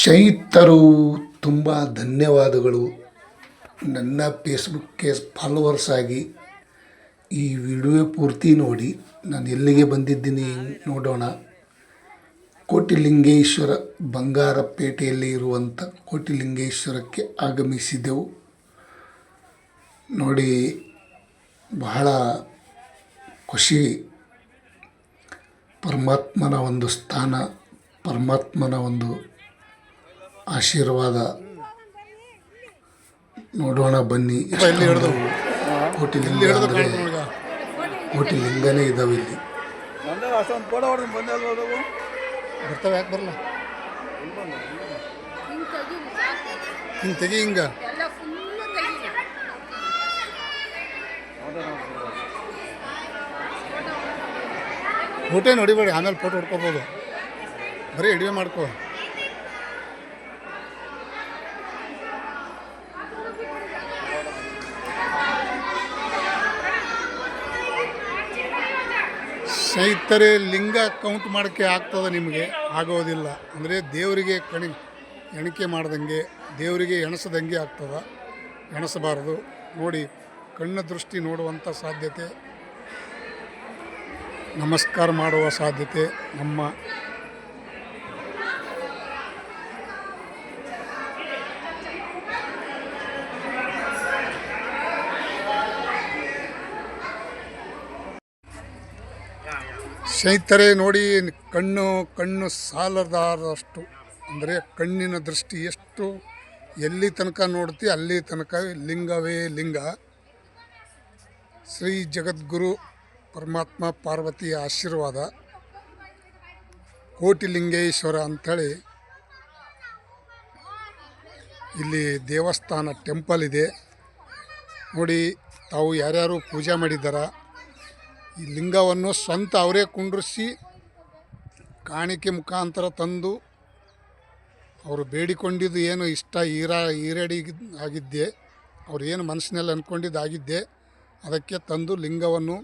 ಶೈತರು ತುಂಬ ಧನ್ಯವಾದಗಳು. ನನ್ನ ಫೇಸ್ಬುಕ್ಗೆ ಫಾಲೋವರ್ಸ್ ಆಗಿ ಈ ವಿಡಿಯೋ ಪೂರ್ತಿ ನೋಡಿ. ನಾನು ಎಲ್ಲಿಗೆ ಬಂದಿದ್ದೀನಿ ನೋಡೋಣ. ಕೋಟಿಲಿಂಗೇಶ್ವರ ಬಂಗಾರಪೇಟೆಯಲ್ಲಿ ಇರುವಂಥ ಕೋಟಿಲಿಂಗೇಶ್ವರಕ್ಕೆ ಆಗಮಿಸಿದೆವು. ನೋಡಿ, ಬಹಳ ಖುಷಿ. ಪರಮಾತ್ಮನ ಒಂದು ಸ್ಥಾನ ಪರಮಾತ್ಮನ ಒಂದು ಆಶೀರ್ವಾದ. ನೋಡೋಣ ಬನ್ನಿ. ಕೋಟಿ ಲಿಂಗ ಅಂದರೆ ಕೋಟಿ ಲಿಂಗನೇ ಇದಾವೆ ಇಲ್ಲಿ. ಬರ್ತಾವೆ ಯಾಕೆ ಬರಲ್ಲ? ಹಿಂಗೆ ತೆಗಿ ಹಿಂಗೆ. ಫೋಟೋ ನೋಡಿಬೇಡಿ, ಆಮೇಲೆ ಫೋಟೋ ಹೊಡ್ಕೋಬೋದು. ಬರೀ ಅಡಿಗೆ ಮಾಡ್ಕೋ. ಸ್ನೇಹಿತರೆ, ಲಿಂಗ ಕೌಂಟ್ ಮಾಡೋಕ್ಕೆ ಆಗ್ತದೆ ನಿಮಗೆ? ಆಗೋದಿಲ್ಲ. ಅಂದರೆ ದೇವರಿಗೆ ಕಣಿ, ಎಣಿಕೆ ಮಾಡ್ದಂಗೆ, ದೇವರಿಗೆ ಎಣಸದಂಗೆ ಆಗ್ತದೆ. ಎಣಸಬಾರದು. ನೋಡಿ, ಕಣ್ಣು ದೃಷ್ಟಿ ನೋಡುವಂಥ ಸಾಧ್ಯತೆ. ನಮಸ್ಕಾರ ಮಾಡುವ ಸಾಧ್ಯತೆ ನಮ್ಮ ಸ್ನೇಹಿತರೆ ನೋಡಿ, ಕಣ್ಣು ಕಣ್ಣು ಸಾಲದಾರಷ್ಟು ಅಂದರೆ ಕಣ್ಣಿನ ದೃಷ್ಟಿ ಎಷ್ಟು, ಎಲ್ಲಿ ತನಕ ನೋಡ್ತಿ, ಅಲ್ಲಿ ತನಕ ಲಿಂಗವೇ ಲಿಂಗ. ಶ್ರೀ ಜಗದ್ಗುರು ಪರಮಾತ್ಮ ಪಾರ್ವತಿಯ ಆಶೀರ್ವಾದ. ಕೋಟಿಲಿಂಗೇಶ್ವರ ಅಂಥೇಳಿ ಇಲ್ಲಿ ದೇವಸ್ಥಾನ ಟೆಂಪಲ್ ಇದೆ. ನೋಡಿ, ತಾವು ಯಾರ್ಯಾರು ಪೂಜೆ ಮಾಡಿದ್ದಾರ ಈ ಲಿಂಗವನ್ನು ಸ್ವಂತ ಅವರೇ ಕುಂಡ್ರಿಸಿ ಕಾಣಿಕೆ ಮುಖಾಂತರ ತಂದು ಅವರು ಬೇಡಿಕೊಂಡಿದ್ದು ಏನು ಇಷ್ಟ ಈರ ಈರೇಡಿ ಆಗಿದ್ದೆ, ಅವ್ರು ಏನು ಮನಸ್ಸಿನಲ್ಲಿ ಅಂದ್ಕೊಂಡಿದ್ದಾಗಿದ್ದೆ ಅದಕ್ಕೆ ತಂದು ಲಿಂಗವನ್ನು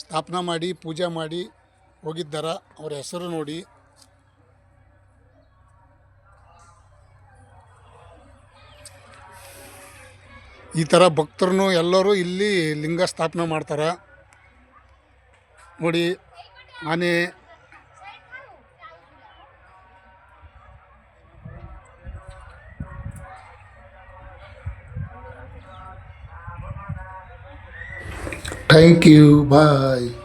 ಸ್ಥಾಪನಾ ಮಾಡಿ, ಪೂಜೆ ಮಾಡಿ ಹೋಗಿದ್ದಾರ. ಅವ್ರ ಹೆಸರು ನೋಡಿ. ಈ ಥರ ಭಕ್ತರು ಎಲ್ಲರೂ ಇಲ್ಲಿ ಲಿಂಗ ಸ್ಥಾಪನೆ ಮಾಡ್ತಾರೆ. ನೋಡಿ, ಆನೆ Thank you. Bye.